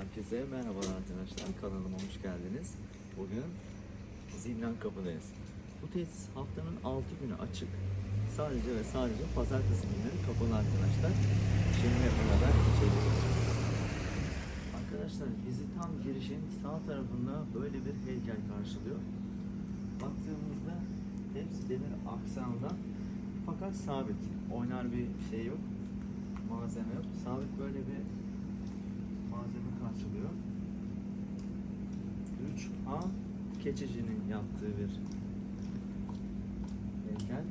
Herkese merhabalar arkadaşlar. Kanalıma hoş geldiniz. Bugün Zindan Kapı'dayız. Bu tesis haftanın 6 günü açık. Sadece ve sadece pazartesi günleri kapalı arkadaşlar. Şimdi beraber içeri. Arkadaşlar bizi tam girişin sağ tarafında böyle bir heykel karşılıyor. Baktığımızda hepsi demir aksamda fakat sabit. Oynar bir şey yok. Malzeme yok. Sabit böyle bir malzeme karşılıyor. 3A keçicinin yaptığı bir heykel.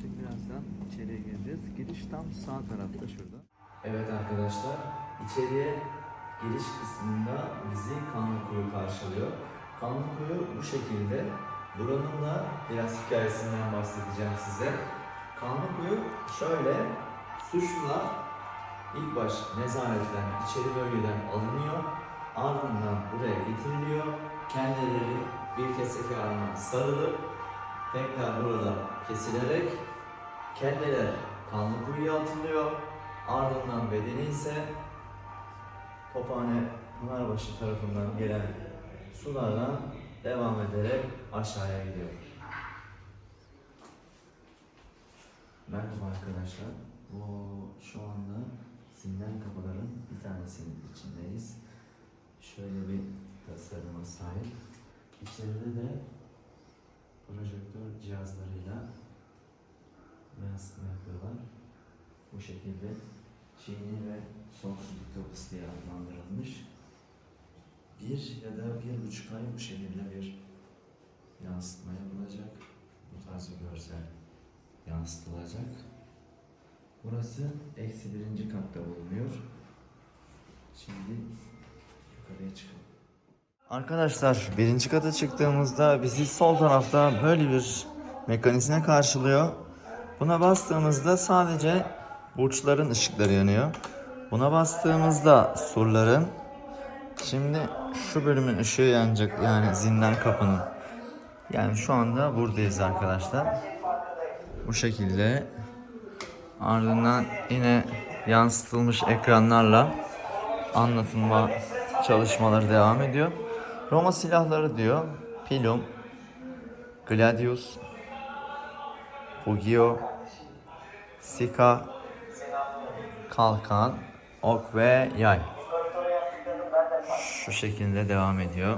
Şimdi birazdan içeriye gireceğiz. Giriş tam sağ tarafta şurada. Evet arkadaşlar, içeriye giriş kısmında bizi Kanlıkuyu karşılıyor. Kanlıkuyu bu şekilde. Buranın da biraz hikayesinden bahsedeceğim size. Kanlıkuyu şöyle, suçlular ilk baş nezaretten, içeri bölgeden alınıyor. Ardından buraya getiriliyor. Kendileri bir kesek haline sarılıp tekrar burada kesilerek kelleler kanlı kuyuya atılıyor. Ardından bedeni ise Tophane Pınarbaşı tarafından gelen sulardan devam ederek aşağıya gidiyor. Merhaba arkadaşlar. Bu şu anda zindan kapıların bir tanesinin içindeyiz. Şöyle bir tasarıma sahip. İçeride de projektör cihazlarıyla yansıtma yapıyorlar. Bu şekilde Çiğni ve sonsuzluk kapısı diye adlandırılmış. Bir ya da bir buçuk ay bu şekilde bir yansıtma yapılacak. Bu tarz bir görsel yansıtılacak. Burası eksi birinci katta bulunuyor. Şimdi yukarıya çıkalım. Arkadaşlar birinci kata çıktığımızda bizi sol tarafta böyle bir mekanizma karşılıyor. Buna bastığımızda sadece burçların ışıkları yanıyor. Buna bastığımızda surların şimdi şu bölümün ışığı yanacak yani zindan kapının. Yani şu anda buradayız arkadaşlar. Bu şekilde ardından yine yansıtılmış ekranlarla anlatılma çalışmaları devam ediyor. Roma silahları diyor. Pilum, Gladius, Pugio, Sika, Kalkan, Ok ve Yay. Şu şekilde devam ediyor.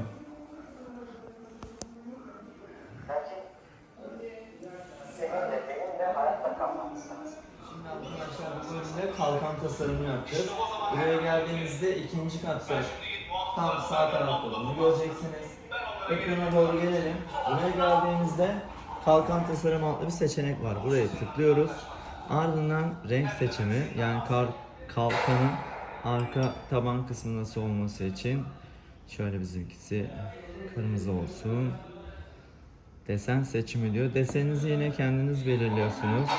Şimdi arkadaşlar bu bölümde kalkan tasarımı yapacağız. Buraya geldiğinizde ikinci katta tam sağ tarafta bunu göreceksiniz. Ekrana doğru gelelim. Buraya geldiğimizde kalkan tasarım adlı bir seçenek var. Buraya tıklıyoruz. Ardından renk seçimi yani kar, kalkanın arka taban kısmı nasıl olması için şöyle bizimkisi kırmızı olsun. Desen seçimi diyor. Deseninizi yine kendiniz belirliyorsunuz.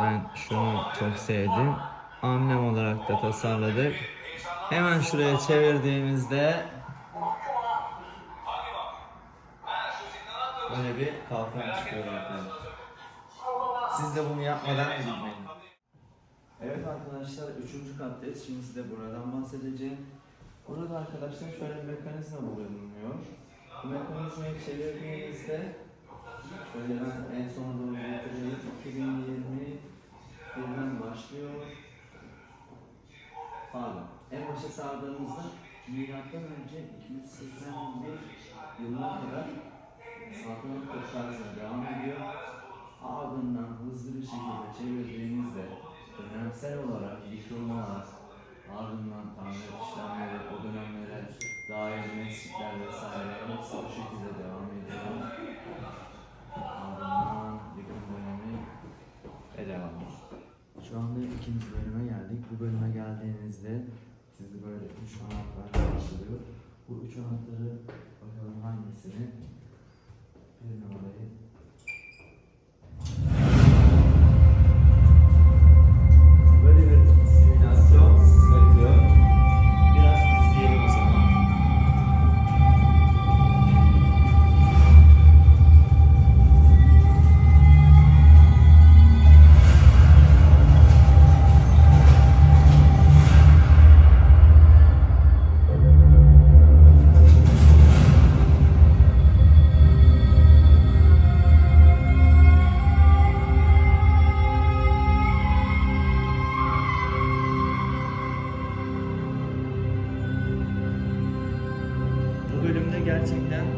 Ben şunu çok sevdim. Amblem olarak da tasarladık. Hemen şuraya çevirdiğimizde böyle bir kalkan çıkıyor arkadaşlar. Siz de bunu yapmadan gitmeyin. Evet arkadaşlar üçüncü kattayız. Şimdi size buradan bahsedeceğim. Burada arkadaşlar şöyle bir mekanizma bulunuyor. Bu mekanizmayı çevirdiğinizde şöyle ben en sona doğru getireyim. 2020 birden başlıyor. Pardon. En başa sardığımızda milattan önce 281 yılına kadar saltanat kurtarısına devam ediyor. Ardından hızlı bir şekilde çevirdiğimizde dönemsel olarak yıkılmalar, ardından tamir işlemleri, o dönemlere dair mescitler vesaire hepsi bu şekilde devam ediyor. İkinci bölüme geldik. Bu bölüme geldiğinizde sizi böyle üç anahtar karşılıyor. Bu üç anahtarı bakalım hangisini? that's it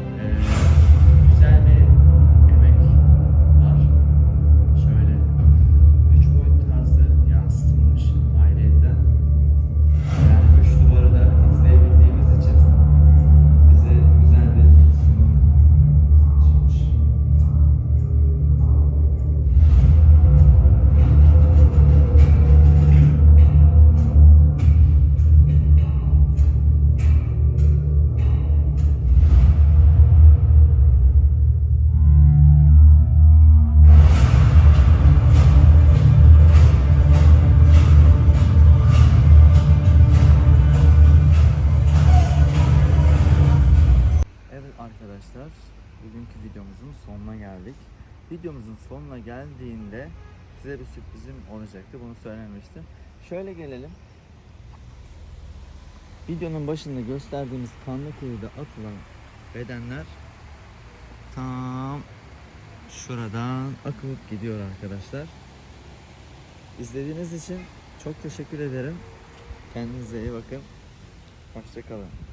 arkadaşlar, bugünkü videomuzun sonuna geldik. Videomuzun sonuna geldiğinde size bir sürprizim olacaktı. Bunu söylemiştim. Şöyle gelelim. Videonun başında gösterdiğimiz kanlı kuyuda atılan bedenler tam şuradan akıp gidiyor arkadaşlar. İzlediğiniz için çok teşekkür ederim. Kendinize iyi bakın. Hoşçakalın.